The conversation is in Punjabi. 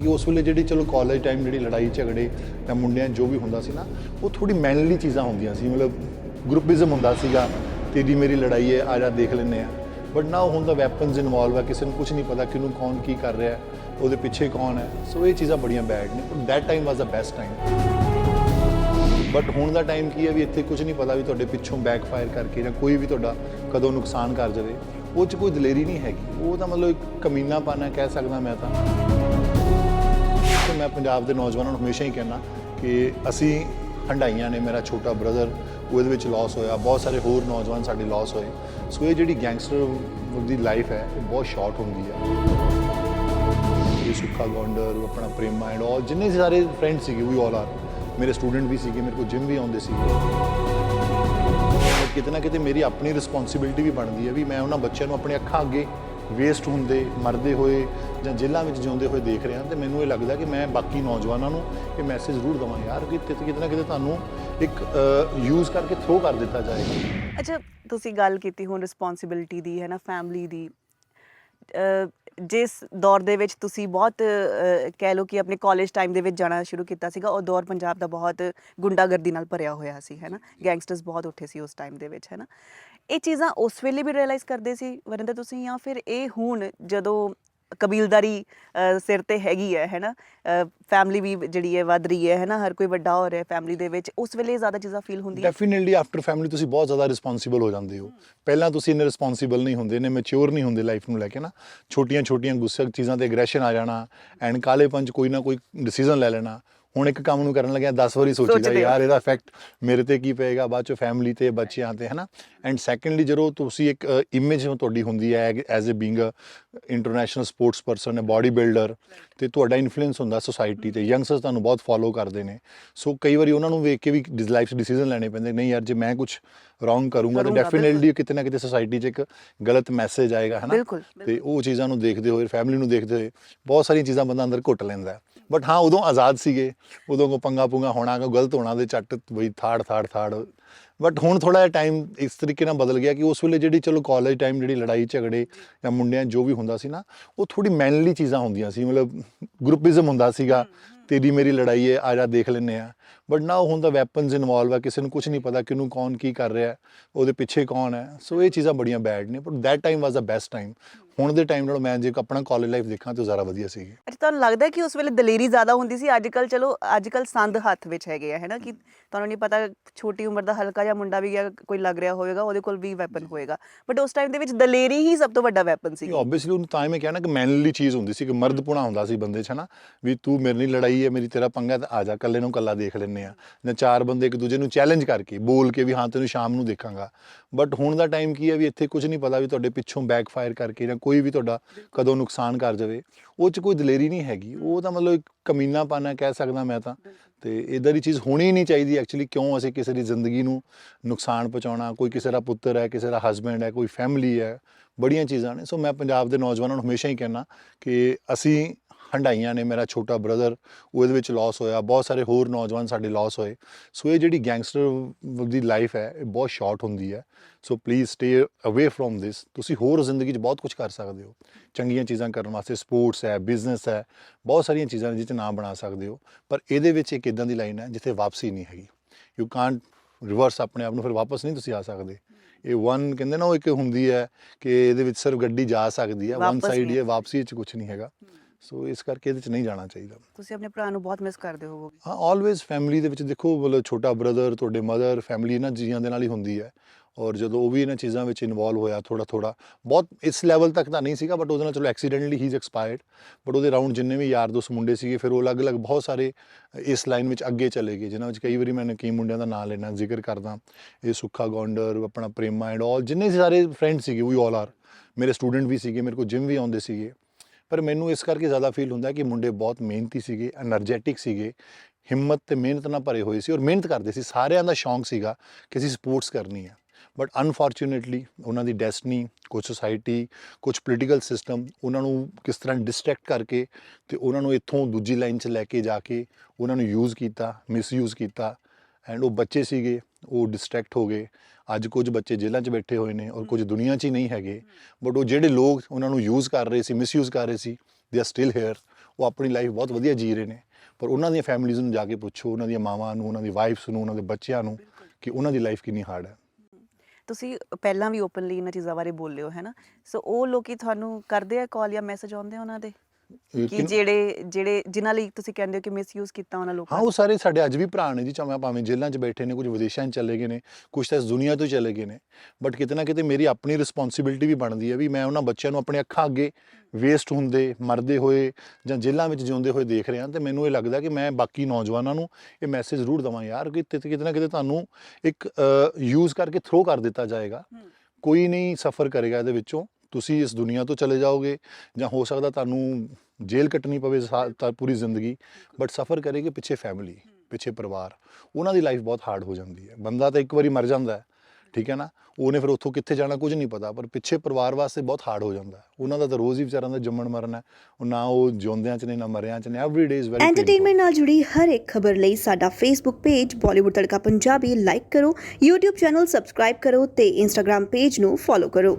ਕਿ ਉਸ ਵੇਲੇ ਜਿਹੜੀ ਚਲੋ ਕਾਲਜ ਟਾਈਮ ਜਿਹੜੀ ਲੜਾਈ ਝਗੜੇ ਜਾਂ ਮੁੰਡਿਆਂ ਜੋ ਵੀ ਹੁੰਦਾ ਸੀ ਨਾ, ਉਹ ਥੋੜੀ ਮੈਨਲੀ ਚੀਜ਼ਾਂ ਹੁੰਦੀਆਂ ਸੀ, ਮਤਲਬ ਗਰੁੱਪਿਜ਼ਮ ਹੁੰਦਾ ਸੀਗਾ ਤੇਰੀ ਮੇਰੀ ਲੜਾਈ ਹੈ, ਆ ਜਾ ਦੇਖ ਲੈਂਦੇ ਆ ਬਟ ਨਾ ਹੁਣ ਦਾ ਵੈਪਨਸ ਇਨਵੋਲਵ ਆ, ਕਿਸੇ ਨੂੰ ਕੁਝ ਨਹੀਂ ਪਤਾ ਕਿਹਨੂੰ ਕੌਣ ਕੀ ਕਰ ਰਿਹਾ ਉਹਦੇ ਪਿੱਛੇ ਕੌਣ ਹੈ। ਸੋ ਇਹ ਚੀਜ਼ਾਂ ਬੜੀਆਂ ਬੈਡ ਨੇ that time was the best time but ਹੁਣ ਦਾ ਟਾਈਮ ਕੀ ਹੈ ਵੀ ਇੱਥੇ ਕੁਝ ਨਹੀਂ ਪਤਾ ਵੀ ਤੁਹਾਡੇ ਪਿੱਛੋਂ ਬੈਕਫਾਇਰ ਕਰਕੇ ਜਾਂ ਕੋਈ ਵੀ ਤੁਹਾਡਾ ਕਦੋਂ ਨੁਕਸਾਨ ਕਰ ਜਾਵੇ। ਉਹ 'ਚ ਕੋਈ ਦਲੇਰੀ ਨਹੀਂ ਹੈਗੀ। ਉਹ ਤਾਂ ਮਤਲਬ ਇੱਕ ਕਮੀਨਾਪਨ ਹੈ, ਕਹਿ ਸਕਦਾ ਮੈਂ ਤਾਂ। ਤੇ ਮੈਂ ਪੰਜਾਬ ਦੇ ਨੌਜਵਾਨਾਂ ਨੂੰ ਹਮੇਸ਼ਾ ਹੀ ਕਹਿੰਦਾ ਕਿ ਅਸੀਂ ਹੰਡਾਈਆਂ ਨੇ, ਮੇਰਾ ਛੋਟਾ ਬ੍ਰਦਰ ਉਹਦੇ ਵਿੱਚ ਲਾਸ ਹੋਇਆ, ਬਹੁਤ ਸਾਰੇ ਹੋਰ ਨੌਜਵਾਨ ਸਾਡੇ ਲਾਸ ਹੋਏ। ਸੋ ਇਹ ਜਿਹੜੀ ਗੈਂਗਸਟਰ ਦੀ ਲਾਈਫ ਹੈ, ਇਹ ਬਹੁਤ ਸ਼ਾਰਟ ਹੁੰਦੀ ਹੈ ਇਹ ਸੁੱਖਾ ਗੌਂਡਰ ਆਪਣਾ ਪ੍ਰੇਮਾ ਐਂਡ ਆਲ ਜਿੰਨੇ ਸਾਰੇ ਫਰੈਂਡ ਸੀਗੇ ਵੀ ਆਲ ਆਰ ਮੇਰੇ ਸਟੂਡੈਂਟ ਵੀ ਸੀਗੇ, ਮੇਰੇ ਕੋਲ ਜਿਮ ਵੀ ਆਉਂਦੇ ਸੀਗੇ। ਕਿਤੇ ਨਾ ਕਿਤੇ ਮੇਰੀ ਆਪਣੀ ਰਿਸਪੌਂਸਿਬਿਲਟੀ ਵੀ ਬਣਦੀ ਹੈ ਵੀ ਮੈਂ ਉਹਨਾਂ ਬੱਚਿਆਂ ਨੂੰ ਆਪਣੇ ਅੱਖਾਂ ਅੱਗੇ ਵੇਸਟ ਹੁੰਦੇ, ਮਰਦੇ ਹੋਏ ਜਾਂ ਜੇਲ੍ਹਾਂ ਵਿੱਚ ਜਿਉਂਦੇ ਹੋਏ ਦੇਖ ਰਹੇ ਰਿਹਾ ਤੇ ਮੈਨੂੰ ਇਹ ਲੱਗਦਾ ਕਿ ਮੈਂ ਬਾਕੀ ਨੌਜਵਾਨਾਂ ਨੂੰ ਇਹ ਮੈਸੇਜ ਜ਼ਰੂਰ ਦਵਾਂ ਯਾਰ ਕਿ ਕਿਤੇ ਕਿਤੇ ਨਾ ਕਿਤੇ ਤੁਹਾਨੂੰ ਇੱਕ ਯੂਜ਼ ਕਰਕੇ ਥਰੋ ਕਰ ਦਿੱਤਾ ਜਾਏਗਾ। ਅੱਛਾ, ਤੁਸੀਂ ਗੱਲ ਕੀਤੀ ਹੁਣ ਰਿਸਪੌਂਸਿਬਿਲਟੀ ਦੀ, ਹੈ ਨਾ ਫੈਮਿਲੀ ਦੀ। ਜਿਸ ਦੌਰ ਦੇ ਵਿੱਚ ਤੁਸੀਂ ਬਹੁਤ ਕਹਿ ਲਓ ਕਿ ਆਪਣੇ ਕਾਲਜ ਟਾਈਮ ਦੇ ਵਿੱਚ ਜਾਣਾ ਸ਼ੁਰੂ ਕੀਤਾ ਸੀਗਾ, ਉਹ ਦੌਰ ਪੰਜਾਬ ਦਾ ਬਹੁਤ ਗੁੰਡਾਗਰਦੀ ਨਾਲ ਭਰਿਆ ਹੋਇਆ ਸੀ, ਹੈ ਨਾ? ਗੈਂਗਸਟਰਸ ਬਹੁਤ ਉੱਠੇ ਸੀ ਉਸ ਟਾਈਮ ਦੇ ਵਿੱਚ, ਹੈ ਨਾ? ਇਹ ਚੀਜ਼ਾਂ ਉਸ ਵੇਲੇ ਵੀ ਰਿਅਲਾਈਜ਼ ਕਰਦੇ ਸੀ ਵਰਿੰਦਰ ਤੁਸੀਂ ਜਾਂ ਫਿਰ ਇਹ ਹੁਣ ਜਦੋਂ ਕਬੀਲਦਾਰੀ ਸਿਰ ਤੇ ਹੈਗੀ ਹੈ ਹੈ ਨਾ? ਫੈਮਿਲੀ ਵੀ ਜਿਹੜੀ ਹੈ ਵੱਧ ਰਹੀ ਹੈ ਹੈ ਨਾ? ਹਰ ਕੋਈ ਵੱਡਾ ਹੋ ਰਿਹਾ ਫੈਮਿਲੀ ਦੇ ਵਿੱਚ, ਉਸ ਵੇਲੇ ਜ਼ਿਆਦਾ ਚੀਜ਼ਾਂ ਫੀਲ ਹੁੰਦੀਆਂ ਡੈਫੀਨਿਟਲੀ ਆਫਟਰ ਫੈਮਿਲੀ ਤੁਸੀਂ ਬਹੁਤ ਜ਼ਿਆਦਾ ਰਿਸਪੌਂਸਿਬਲ ਹੋ ਜਾਂਦੇ ਹੋ। ਪਹਿਲਾਂ ਤੁਸੀਂ ਇੰਨੇ ਰਿਸਪੌਂਸਿਬਲ ਨਹੀਂ ਹੁੰਦੇ ਨੇ ਮੈਚੁਰ ਨਹੀਂ ਹੁੰਦੇ ਲਾਈਫ ਨੂੰ ਲੈ ਕੇ ਨਾ। ਛੋਟੀਆਂ ਛੋਟੀਆਂ ਗੁੱਸੇ, ਚੀਜ਼ਾਂ ਤੇ ਐਗਰੈਸ਼ਨ ਆ ਜਾਣਾ ਐਂਡ ਕਾਲੇਪਨ ਚ ਕੋਈ ਨਾ ਕੋਈ ਡਿਸੀਜਨ ਲੈ ਲੈਣਾ। ਹੁਣ ਇੱਕ ਕੰਮ ਨੂੰ ਕਰਨ ਲੱਗਿਆ 10 ਵਾਰੀ ਸੋਚੀਦਾ। ਯਾਰ ਇਹਦਾ ਇਫੈਕਟ ਮੇਰੇ ਤੇ ਕੀ ਪਏਗਾ ਬਾਅਦ ਚ ਫੈਮਿਲੀ ਤੇ ਬੱਚਿਆਂ ਤੇ ਹਨਾ ਐਂਡ ਸੈਕੰਡਲੀ ਜਦੋਂ ਤੁਸੀਂ ਇੱਕ ਇਮੇਜ ਤੁਹਾਡੀ ਹੁੰਦੀ ਹੈ as uh being uh international sports person ਹੈ ਬਾਡੀ ਬਿਲਡਰ ਤੇ ਤੁਹਾਡਾ ਇਨਫਲੂਐਂਸ ਹੁੰਦਾ ਸੋਸਾਇਟੀ ਤੇ ਯੰਗਸਟਰਸ ਤੁਹਾਨੂੰ ਬਹੁਤ ਫੋਲੋ ਕਰਦੇ ਨੇ ਸੋ ਕਈ ਵਾਰੀ ਉਹਨਾਂ ਨੂੰ ਵੇਖ ਕੇ ਵੀ ਲਾਈਫ ਡਿਸੀਜਨ ਲੈਣੇ ਪੈਂਦੇ ਨਹੀਂ ਯਾਰ ਜੇ ਮੈਂ ਕੁਝ ਰੋਂਗ ਕਰੂੰਗਾ ਤਾਂ ਡੈਫੀਨਿਟਲੀ ਕਿਤੇ ਨਾ ਕਿਤੇ ਸੋਸਾਇਟੀ 'ਚ ਇੱਕ ਗਲਤ ਮੈਸੇਜ ਆਏਗਾ ਹਨਾ? ਤੇ ਉਹ ਚੀਜ਼ਾਂ ਨੂੰ ਦੇਖਦੇ ਹੋਏ ਫੈਮਿਲੀ ਨੂੰ ਦੇਖਦੇ ਹੋਏ ਬਹੁਤ ਸਾਰੀਆਂ ਚੀਜ਼ਾਂ ਬੰਦਾ ਅੰਦਰ ਘੁੱਟ ਲੈਂਦਾ ਬਟ ਹਾਂ ਉਦੋਂ ਆਜ਼ਾਦ ਸੀਗੇ ਉਦੋਂ ਕੋ ਪੰਗਾ ਪੁੰਗਾ ਹੋਣਾ ਕੋ ਗਲਤ ਹੋਣਾ ਦੇ ਚੱਟ ਬਈ ਥਾੜ ਥਾੜ ਥਾੜ। ਬਟ ਹੁਣ ਥੋੜਾ ਜਿਹਾ ਟਾਈਮ ਇਸ ਤਰੀਕੇ ਨਾਲ ਬਦਲ ਗਿਆ ਕਿ ਉਸ ਵੇਲੇ ਜਿਹੜੀ ਚਲੋ ਕਾਲਜ ਟਾਈਮ ਜਿਹੜੀ ਲੜਾਈ ਝਗੜੇ ਜਾਂ ਮੁੰਡਿਆਂ ਜੋ ਵੀ ਹੁੰਦਾ ਸੀ ਨਾ ਉਹ ਥੋੜੀ ਮੈਨਲੀ ਚੀਜ਼ਾਂ ਹੁੰਦੀਆਂ ਸੀ। ਮਤਲਬ ਗਰੁੱਪਿਜ਼ਮ ਹੁੰਦਾ ਸੀਗਾ ਤੇਰੀ ਮੇਰੀ ਲੜਾਈ ਹੈ ਆ ਜਾ ਦੇਖ ਲੈਂਦੇ ਆ ਬਟ ਨਾ ਹੁਣ ਤਾਂ ਵੈਪਨਸ ਇਨਵੋਲਵ ਹੈ ਕਿਸੇ ਨੂੰ ਕੁਝ ਨਹੀਂ ਪਤਾ ਕਿਹਨੂੰ ਕੌਣ ਕੀ ਕਰ ਰਿਹਾ ਹੈ ਉਹਦੇ ਪਿੱਛੇ ਕੌਣ ਹੈ। ਸੋ ਇਹ ਚੀਜ਼ਾਂ ਬੜੀਆਂ ਬੈਡ ਨੇ but that time was the best time ਹੁਣ ਦੇ ਟਾਈਮ ਨਾਲੋਂ ਮੈਂ ਜੇ ਆਪਣਾ ਕਾਲਜ ਲਾਈਫ ਦੇਖਾਂ ਤਾਂ ਜ਼ਿਆਦਾ ਵਧੀਆ ਸੀਗੀ। ਅੱਛਾ ਤੁਹਾਨੂੰ ਲੱਗਦਾ ਕਿ ਉਸ ਵੇਲੇ ਦਲੇਰੀ ਜ਼ਿਆਦਾ ਹੁੰਦੀ ਸੀ? ਅੱਜ ਕੱਲ ਚਲੋ ਅੱਜ ਕੱਲ ਸੰਦ ਹੱਥ ਵਿੱਚ ਹੈਗੇ ਆ ਹੈ ਨਾ ਕਿ ਤੁਹਾਨੂੰ ਨਹੀਂ ਪਤਾ ਛੋਟੀ ਉਮਰ ਦਾ ਹਲਕਾ ਜਿਹਾ ਮੁੰਡਾ ਵੀ ਗਿਆ ਕੋਈ ਲੱਗ ਰਿਹਾ ਹੋਵੇਗਾ ਉਹਦੇ ਕੋਲ ਵੀ ਵੈਪਨ ਹੋਏਗਾ। ਬਟ ਉਸ ਟਾਈਮ ਦੇ ਵਿੱਚ ਦਲੇਰੀ ਹੀ ਸਭ ਤੋਂ ਵੱਡਾ ਵੈਪਨ ਸੀ ਆਬਵੀਅਸਲੀ ਉਹਨੂੰ ਤਾਂ ਮੈਂ ਕਿਹਾ ਨਾ ਕਿ ਮੈਨਲੀ ਚੀਜ਼ ਹੁੰਦੀ ਸੀ ਕਿ ਮਰਦਪੁਣਾ ਹੁੰਦਾ ਸੀ ਬੰਦੇ 'ਚ ਹਨਾ? ਵੀ ਤੂੰ ਮੇਰੇ ਨਾਲ ਲੜਾਈ ਹੈ ਮੇਰੀ ਤੇਰਾ ਪੰਗਾ ਤਾਂ ਆ ਜਾ ਕੱਲੇ ਨੂੰ ਕੱਲਾ ਦੇਖ ਲੈਂਦੇ ਆ। ਜਾਂ ਚਾਰ ਬੰਦੇ ਇੱਕ ਦੂਜੇ ਨੂੰ ਚੈਲੰਜ ਕਰਕੇ, ਬੋਲ ਕੇ ਵੀ ਹਾਂ ਤੈਨੂੰ ਸ਼ਾਮ ਨੂੰ ਦੇਖਾਂਗਾ। ਬਟ ਹੁਣ ਦਾ ਟਾਈਮ ਕੀ ਹੈ ਵੀ ਇੱਥੇ ਕੁਝ ਨਹੀਂ ਪਤਾ ਵੀ ਤੁਹਾਡੇ ਪਿੱਛੋਂ ਬੈਕਫਾਇਰ ਕਰਕੇ ਜਾਂ ਕੋਈ ਵੀ ਤੁਹਾਡਾ ਕਦੋਂ ਨੁਕਸਾਨ ਕਰ ਜਾਵੇ। ਉਹ 'ਚ ਕੋਈ ਦਲੇਰੀ ਨਹੀਂ ਹੈਗੀ। ਉਹ ਤਾਂ ਮਤਲਬ ਇੱਕ ਕਮੀਨਾਪਨ ਹੈ ਕਹਿ ਸਕਦਾ ਮੈਂ ਤਾਂ। ਤੇ ਇਦਾਂ ਦੀ ਚੀਜ਼ ਹੋਣੀ ਨਹੀਂ ਚਾਹੀਦੀ ਐਕਚੁਅਲੀ ਕਿਉਂ ਅਸੀਂ ਕਿਸੇ ਦੀ ਜ਼ਿੰਦਗੀ ਨੂੰ ਨੁਕਸਾਨ ਪਹੁੰਚਾਉਣਾ। ਕੋਈ ਕਿਸੇ ਦਾ ਪੁੱਤਰ ਹੈ, ਕਿਸੇ ਦਾ ਹਸਬੈਂਡ ਹੈ, ਕੋਈ ਫੈਮਿਲੀ ਹੈ, ਬੜੀਆਂ ਚੀਜ਼ਾਂ ਨੇ। ਸੋ ਮੈਂ ਪੰਜਾਬ ਦੇ ਨੌਜਵਾਨਾਂ ਨੂੰ ਹਮੇਸ਼ਾ ਹੀ ਕਹਿਣਾ ਕਿ ਅਸੀਂ ਹੰਡਾਈਆਂ ਨੇ ਮੇਰਾ ਛੋਟਾ ਬ੍ਰਦਰ ਉਹਦੇ ਵਿੱਚ ਲਾਸ ਹੋਇਆ ਬਹੁਤ ਸਾਰੇ ਹੋਰ ਨੌਜਵਾਨ ਸਾਡੇ ਲਾਸ ਹੋਏ। ਸੋ ਇਹ ਜਿਹੜੀ ਗੈਂਗਸਟਰ ਦੀ ਲਾਈਫ ਹੈ ਇਹ ਬਹੁਤ ਸ਼ਾਰਟ ਹੁੰਦੀ ਹੈ। So please stay away from this ਤੁਸੀਂ ਹੋਰ ਜ਼ਿੰਦਗੀ 'ਚ ਬਹੁਤ ਕੁਝ ਕਰ ਸਕਦੇ ਹੋ। ਚੰਗੀਆਂ ਚੀਜ਼ਾਂ ਕਰਨ ਵਾਸਤੇ ਸਪੋਰਟਸ ਹੈ ਬਿਜ਼ਨਸ ਹੈ ਬਹੁਤ ਸਾਰੀਆਂ ਚੀਜ਼ਾਂ ਨੇ ਜਿਹ 'ਚ ਨਾਮ ਬਣਾ ਸਕਦੇ ਹੋ। ਪਰ ਇਹਦੇ ਵਿੱਚ ਇੱਕ ਇਦਾਂ ਦੀ ਲਾਈਨ ਹੈ ਜਿੱਥੇ ਵਾਪਸੀ ਨਹੀਂ ਹੈਗੀ। ਯੂ ਕਾਂਟ ਰਿਵਰਸ ਆਪਣੇ ਆਪ ਨੂੰ ਫਿਰ ਵਾਪਸ ਨਹੀਂ ਤੁਸੀਂ ਆ ਸਕਦੇ। ਇਹ ਵਨ ਕਹਿੰਦੇ ਨਾ ਉਹ ਇੱਕ ਹੁੰਦੀ ਹੈ ਕਿ ਇਹਦੇ ਵਿੱਚ ਸਿਰਫ ਗੱਡੀ ਜਾ ਸਕਦੀ ਹੈ। ਵਨ ਸਾਈਡ ਹੀ ਹੈ ਵਾਪਸੀ 'ਚ ਕੁਝ ਨਹੀਂ ਹੈਗਾ। ਸੋ ਇਸ ਕਰਕੇ ਇਹਦੇ 'ਚ ਨਹੀਂ ਜਾਣਾ ਚਾਹੀਦਾ। ਤੁਸੀਂ ਆਪਣੇ ਭਰਾ ਨੂੰ ਬਹੁਤ ਮਿਸ ਕਰਦੇ ਹੋਵੋਗੇ। ਹਾਂ ਆਲਵੇਜ਼ ਫੈਮਿਲੀ ਦੇ ਵਿੱਚ ਦੇਖੋ ਮਤਲਬ ਛੋਟਾ ਬ੍ਰਦਰ ਤੁਹਾਡੇ ਮਦਰ ਫੈਮਿਲੀ ਇਹਨਾਂ ਚੀਜ਼ਾਂ ਦੇ ਨਾਲ ਹੀ ਹੁੰਦੀ ਹੈ। ਔਰ ਜਦੋਂ ਉਹ ਵੀ ਇਹਨਾਂ ਚੀਜ਼ਾਂ ਵਿੱਚ ਇਨਵੋਲਵ ਹੋਇਆ ਥੋੜਾ ਥੋੜਾ ਬਹੁਤ ਇਸ ਲੈਵਲ ਤੱਕ ਤਾਂ ਨਹੀਂ ਸੀਗਾ ਬਟ ਉਹਦੇ ਨਾਲ ਚਲੋ ਐਕਸੀਡੈਂਟਲੀ ਹੀ ਇਜ਼ ਐਕਸਪਾਇਰਡ ਬਟ ਉਹਦੇ ਰਾਊਂਡ ਜਿੰਨੇ ਵੀ ਯਾਰ ਦੋਸਤ ਮੁੰਡੇ ਸੀਗੇ ਫਿਰ ਉਹ ਅਲੱਗ-ਅਲੱਗ ਬਹੁਤ ਸਾਰੇ ਇਸ ਲਾਈਨ ਵਿੱਚ ਅੱਗੇ ਚਲੇ ਗਏ ਜਿਨ੍ਹਾਂ ਵਿੱਚ ਕਈ ਵਾਰੀ ਮੈਂ ਕਈ ਮੁੰਡਿਆਂ ਦਾ ਨਾਮ ਲੈਣਾ ਜ਼ਿਕਰ ਕਰਦਾ। ਇਹ ਸੁੱਖਾ ਗੌਂਡਰ ਆਪਣਾ ਪ੍ਰੇਮਾ ਐਂਡ ਆਲ ਜਿੰਨੇ ਸਾਰੇ ਫਰੈਂਡ ਸੀਗੇ ਵੀ ਆਲ ਆਰ ਮੇਰੇ ਸਟੂਡੈਂਟ ਵੀ ਸੀਗੇ ਮੇਰੇ ਕੋਲ ਜਿਮ ਵੀ ਆਉਂਦੇ ਸੀਗੇ। ਪਰ ਮੈਨੂੰ ਇਸ ਕਰਕੇ ਜ਼ਿਆਦਾ ਫੀਲ ਹੁੰਦਾ ਕਿ ਮੁੰਡੇ ਬਹੁਤ ਮਿਹਨਤੀ ਸੀਗੇ એનર્ਜੈਟਿਕ ਸੀਗੇ, ਹਿੰਮਤ ਤੇ ਮਿਹਨਤ ਨਾਲ ਭਰੇ ਹੋਏ ਸੀ ਔਰ ਮਿਹਨਤ ਕਰਦੇ ਸੀ। ਸਾਰਿਆਂ ਦਾ ਸ਼ੌਂਕ ਸੀਗਾ ਕਿ ਅਸੀਂ ਸਪੋਰਟਸ ਕਰਨੀ ਹੈ ਬਟ ਅਨਫੋਰਚੂਨੇਟਲੀ ਉਹਨਾਂ ਦੀ ਡੈਸਟਨੀ ਕੁਝ ਸੋਸਾਇਟੀ ਕੁਝ ਪੋਲੀਟੀਕਲ ਸਿਸਟਮ ਉਹਨਾਂ ਨੂੰ ਕਿਸ ਤਰ੍ਹਾਂ ਡਿਸਟਰੈਕਟ ਕਰਕੇ ਤੇ ਉਹਨਾਂ ਨੂੰ ਇੱਥੋਂ ਦੂਜੀ ਲਾਈਨ 'ਚ ਲੈ ਕੇ ਜਾ ਕੇ ਉਹਨਾਂ ਨੂੰ ਯੂਜ਼ ਕੀਤਾ ਮਿਸਯੂਜ਼ ਕੀਤਾ। ਐਂਡ ਉਹ ਬੱਚੇ ਸੀਗੇ ਉਹ ਡਿਸਟਰੈਕਟ ਹੋ ਗਏ। ਅੱਜ ਕੁਝ ਬੱਚੇ ਜੇਲ੍ਹਾਂ 'ਚ ਬੈਠੇ ਹੋਏ ਨੇ ਔਰ ਕੁਝ ਦੁਨੀਆ 'ਚ ਹੀ ਨਹੀਂ ਹੈਗੇ। ਬਟ ਉਹ ਜਿਹੜੇ ਲੋਕ ਉਹਨਾਂ ਨੂੰ ਯੂਜ਼ ਕਰ ਰਹੇ ਸੀ ਮਿਸਯੂਜ਼ ਕਰ ਰਹੇ ਸੀ ਦੇ ਆਰ ਸਟਿਲ ਹੇਅਰ ਉਹ ਆਪਣੀ ਲਾਈਫ ਬਹੁਤ ਵਧੀਆ ਜੀ ਰਹੇ ਨੇ। ਪਰ ਉਹਨਾਂ ਦੀਆਂ ਫੈਮਿਲੀਜ਼ ਨੂੰ ਜਾ ਕੇ ਪੁੱਛੋ ਉਹਨਾਂ ਦੀਆਂ ਮਾਵਾਂ ਨੂੰ ਉਹਨਾਂ ਦੀ ਵਾਈਫਸ ਨੂੰ ਉਹਨਾਂ ਦੇ ਬੱਚਿਆਂ ਨੂੰ ਕਿ ਉਹਨਾਂ ਦੀ ਲਾਈਫ ਕਿੰਨੀ ਹਾਰਡ ਹੈ। ਤੁਸੀਂ ਪਹਿਲਾਂ ਵੀ ਓਪਨਲੀ ਇਹਨਾਂ ਚੀਜ਼ਾਂ ਬਾਰੇ ਬੋਲੇ ਹੋ ਹੈਨਾ ਸੋ ਉਹ ਲੋਕੀ ਤੁਹਾਨੂੰ ਕਰਦੇ ਆ ਕਾਲ ਜਾਂ ਮੈਸੇਜ ਆਉਂਦੇ ਆ ਉਹਨਾਂ ਦੇ? ਕਿ ਜਿਹੜੇ ਜਿਹੜੇ ਜਿਨ੍ਹਾਂ ਲਈ ਤੁਸੀਂ ਕਹਿੰਦੇ ਹੋ ਕਿ ਮਿਸਯੂਜ਼ ਕੀਤਾ ਉਹਨਾਂ ਲੋਕਾਂ ਹਾਂ ਉਹ ਸਾਰੇ ਸਾਡੇ ਅੱਜ ਵੀ ਭਰਾ ਨੇ ਜੀ ਚਾਹੇ ਭਾਵੇਂ ਜੇਲ੍ਹਾਂ 'ਚ ਬੈਠੇ ਨੇ ਕੁਝ ਵਿਦੇਸ਼ਾਂ 'ਚ ਚਲੇ ਗਏ ਨੇ ਕੁਝ ਤਾਂ ਇਸ ਦੁਨੀਆ ਤੋਂ ਚਲੇ ਗਏ ਨੇ। ਬਟ ਕਿਤੇ ਨਾ ਕਿਤੇ ਮੇਰੀ ਆਪਣੀ ਰਿਸਪੌਂਸਿਬਿਲਟੀ ਵੀ ਬਣਦੀ ਹੈ ਵੀ ਮੈਂ ਉਹਨਾਂ ਬੱਚਿਆਂ ਨੂੰ ਆਪਣੇ ਅੱਖਾਂ ਅੱਗੇ ਵੇਸਟ ਹੁੰਦੇ ਮਰਦੇ ਹੋਏ ਜਾਂ ਜੇਲ੍ਹਾਂ ਵਿੱਚ ਜਿਉਂਦੇ ਹੋਏ ਦੇਖ ਰਿਹਾ ਤੇ ਮੈਨੂੰ ਇਹ ਲੱਗਦਾ ਕਿ ਮੈਂ ਬਾਕੀ ਨੌਜਵਾਨਾਂ ਨੂੰ ਇਹ ਮੈਸੇਜ ਜ਼ਰੂਰ ਦਵਾਂ ਯਾਰ ਕਿ ਕਿਤੇ ਨਾ ਕਿਤੇ ਤੁਹਾਨੂੰ ਇੱਕ ਯੂਜ਼ ਕਰਕੇ ਥਰੋ ਕਰ ਦਿੱਤਾ ਜਾਏਗਾ। ਕੋਈ ਨਹੀਂ ਸਫਰ ਕਰੇਗਾ ਇਹਦੇ ਵਿੱਚੋਂ। ਤੁਸੀਂ ਇਸ ਦੁਨੀਆ ਤੋਂ ਚਲੇ ਜਾਓਗੇ ਜਾਂ ਹੋ ਸਕਦਾ ਤੁਹਾਨੂੰ ਜੇਲ੍ਹ ਕੱਟਣੀ ਪਵੇ ਸਾ- ਤਾਂ ਪੂਰੀ ਜ਼ਿੰਦਗੀ ਬਟ ਸਫਰ ਕਰੇਗੀ ਪਿੱਛੇ ਫੈਮਿਲੀ ਪਿੱਛੇ ਪਰਿਵਾਰ, ਉਹਨਾਂ ਦੀ ਲਾਈਫ ਬਹੁਤ ਹਾਰਡ ਹੋ ਜਾਂਦੀ ਹੈ। ਬੰਦਾ ਤਾਂ ਇੱਕ ਵਾਰੀ ਮਰ ਜਾਂਦਾ ਹੈ, ਠੀਕ ਹੈ ਨਾ? ਉਹਨੇ ਫਿਰ ਉੱਥੋਂ ਕਿੱਥੇ ਜਾਣਾ ਕੁਝ ਨਹੀਂ ਪਤਾ, ਪਰ ਪਿੱਛੇ ਪਰਿਵਾਰ ਵਾਸਤੇ ਬਹੁਤ ਹਾਰਡ ਹੋ ਜਾਂਦਾ ਉਹਨਾਂ ਦਾ ਤਾਂ ਰੋਜ਼ ਹੀ ਵਿਚਾਰਾਂ ਦਾ ਜੰਮਣ ਮਰਨਾ ਹੈ। ਉਹ ਨਾ ਉਹ ਜਿਉਂਦਿਆਂ ਚ ਨੇ, ਨਾ ਮਰਿਆਂ ਚ ਨੇ every day is very entertainment ਨਾਲ ਜੁੜੀ ਹਰ ਇੱਕ ਖਬਰ ਲਈ ਸਾਡਾ Facebook page Bollywood Tadka Punjabi like ਕਰੋ, YouTube ਚੈਨਲ ਸਬਸਕ੍ਰਾਈਬ ਕਰੋ ਤੇ Instagram ਪੇਜ ਨੂੰ ਫੋਲੋ ਕਰੋ।